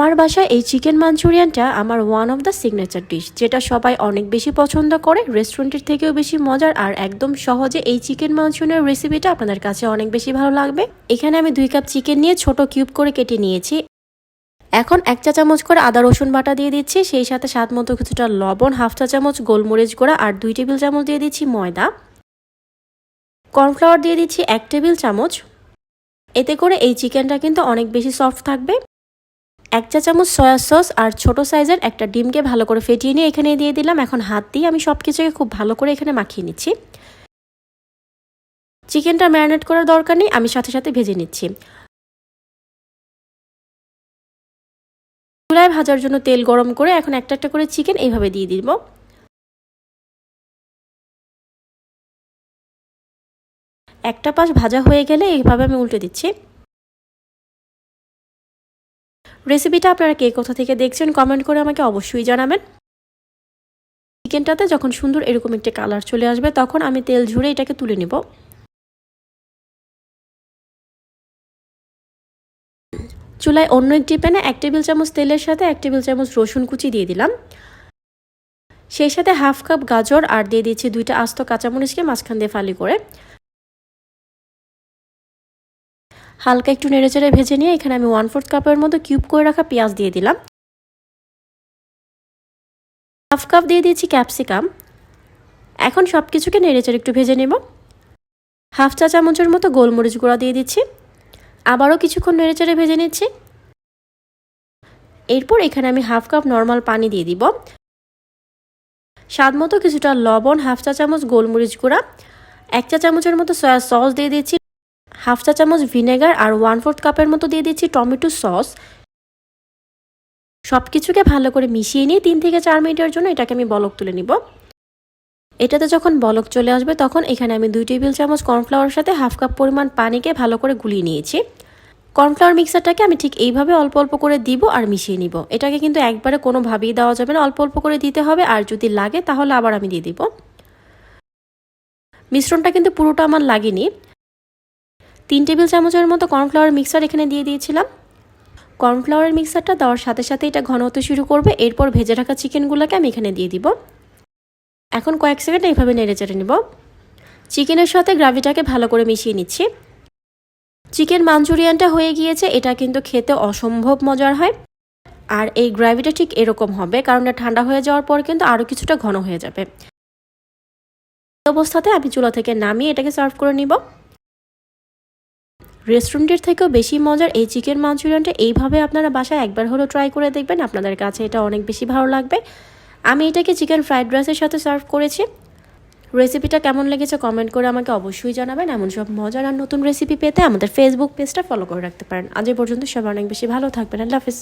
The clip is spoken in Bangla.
আমার বাসায় এই চিকেন মাঞ্চুরিয়ানটা আমার one of the signature dish যেটা সবাই অনেক বেশি পছন্দ করে রেস্টুরেন্টের থেকেও বেশি মজার, আর একদম সহজে এই চিকেন মাঞ্চুরিয়ান রেসিপিটা আপনাদের কাছে অনেক বেশি ভালো লাগবে। এখানে আমি দুই কাপ চিকেন নিয়ে ছোট কিউব করে কেটে নিয়েছি। এখন এক চা চামচ করে আদা, রসুন বাটা দিয়ে দিচ্ছি, সেই সাথে স্বাদ মতো কিছুটা লবণ হাফ চা চামচ গোলমরিচ গুঁড়া, আর দুই টেবিল চামচ দিয়ে দিচ্ছি ময়দা। কর্নফ্লাওয়ার দিয়ে দিচ্ছি এক টেবিল চামচ। এতে করে এই চিকেনটা কিন্তু অনেক বেশি সফট থাকবে। এক চা চামচ সয়া সস আর ছোট সাইজের একটা ডিমকে ভালো করে ফেটিয়ে নিয়ে এখানে দিয়ে দিলাম। এখন হাত দিয়ে আমি সব কিছুকে খুব ভালো করে এখানে মাখিয়ে নিচ্ছি। চিকেনটা ম্যারিনেট করার দরকার নেই, আমি সাথে সাথে ভেজে নিচ্ছি। চুলায় ভাজার জন্য তেল গরম করে এখন একটা একটা করে চিকেন এইভাবে দিয়ে দিব। একটা পাশ ভাজা হয়ে গেলে এইভাবে আমি উল্টে দিচ্ছি। রেসিপিটা আপনারা কে কোথা থেকে দেখছেন কমেন্ট করে আমাকে অবশ্যই জানাবেন। চিকেনটাতে যখন সুন্দর এরকম একটা কালার চলে আসবে, তখন আমি তেল ঝুড়ে এটাকে তুলে নিব। চুলায় অন্য একটি প্যানে এক টেবিল চামচ তেলের সাথে এক টেবিল চামচ রসুন কুচি দিয়ে দিলাম। সেই সাথে হাফ কাপ গাজর আর দিয়ে দিয়েছি দুইটা আস্ত কাঁচামরিচকে মাঝখান দিয়ে ফালি করে। হালকা একটু নেড়েচেড়ে ভেজে নিয়ে এখানে আমি ওয়ান ফোর্থ কাপের মতো কিউব করে রাখা পেঁয়াজ দিয়ে দিলাম। হাফ কাপ দিয়ে দিয়েছি ক্যাপসিকাম এখন সব কিছুকে নেড়ে নেড়েচেড়ে একটু ভেজে নেব। হাফ চা চামচের মতো গোলমরিচ গুঁড়া দিয়ে দিচ্ছি। আবারও কিছুক্ষণ নেড়েচেড়ে ভেজে নিচ্ছি। এরপর এখানে আমি হাফ কাপ নর্মাল পানি দিয়ে দিব। স্বাদ মতো কিছুটা লবণ হাফ চা চামচ গোলমরিচ গুঁড়া, এক চা চামচের মতো সয়া সস দিয়ে দিচ্ছি। হাফ চা চামচ ভিনেগার আর ওয়ান ফোর্থ কাপের মতো দিয়ে দিচ্ছি টমেটো সস। সব কিছুকে ভালো করে মিশিয়ে নিয়ে তিন থেকে চার মিনিটের জন্য এটাকে আমি বলক তুলে নিব। এটাতে যখন বলক চলে আসবে তখন এখানে আমি দুই টেবিল চামচ কর্নফ্লাওয়ারের সাথে হাফ কাপ পরিমাণ পানিকে ভালো করে গুলিয়ে নিয়েছি। কর্নফ্লাওয়ার মিক্সারটাকে আমি ঠিক এইভাবে অল্প অল্প করে দিব আর মিশিয়ে নিব। এটাকে কিন্তু একবারে কোনো কোনোভাবেই দেওয়া যাবে না, অল্প অল্প করে দিতে হবে আর যদি লাগে তাহলে আবার আমি দিয়ে দিব। মিশ্রণটা কিন্তু পুরোটা আমার লাগেনি। তিন টেবিল চামচের মতো কর্নফ্লাওয়ার মিক্সার এখানে দিয়ে দিয়েছিলাম। কর্নফ্লাওয়ারের মিক্সারটা দেওয়ার সাথে সাথে এটা ঘন হতে শুরু করবে। এরপর ভেজে রাখা চিকেনগুলোকে আমি এখানে দিয়ে দিব। এখন কয়েক সেকেন্ড এইভাবে নেড়ে চেড়ে নিব। চিকেনের সাথে গ্রাভিটাকে ভালো করে মিশিয়ে নিচ্ছি। চিকেন মাঞ্চুরিয়ানটা হয়ে গিয়েছে। এটা কিন্তু খেতে অসম্ভব মজার হয়। আর এই গ্রাভিটা ঠিক এরকম হবে, কারণ এটা ঠান্ডা হয়ে যাওয়ার পর কিন্তু আরও কিছুটা ঘন হয়ে যাবে। অবস্থাতে আমি চুলা থেকে নামিয়ে এটাকে সার্ভ করে নিব। রেস্টুরেন্টের থেকেও বেশি মজার এই চিকেন মাঞ্চুরিয়ানটা এইভাবে আপনারা বাসায় একবার হলেও ট্রাই করে দেখবেন। আপনাদের কাছে এটা অনেক বেশি ভালো লাগবে। আমি এটাকে চিকেন ফ্রাইড রাইসের সাথে সার্ভ করেছি। রেসিপিটা কেমন লেগেছে কমেন্ট করে আমাকে অবশ্যই জানাবেন। এমন সব মজার আর নতুন রেসিপি পেতে আমাদের ফেসবুক পেজটা ফলো করে রাখতে পারেন। আজ পর্যন্ত সবাই অনেক বেশি ভালো থাকবেন। আল্লাহ হাফিজ।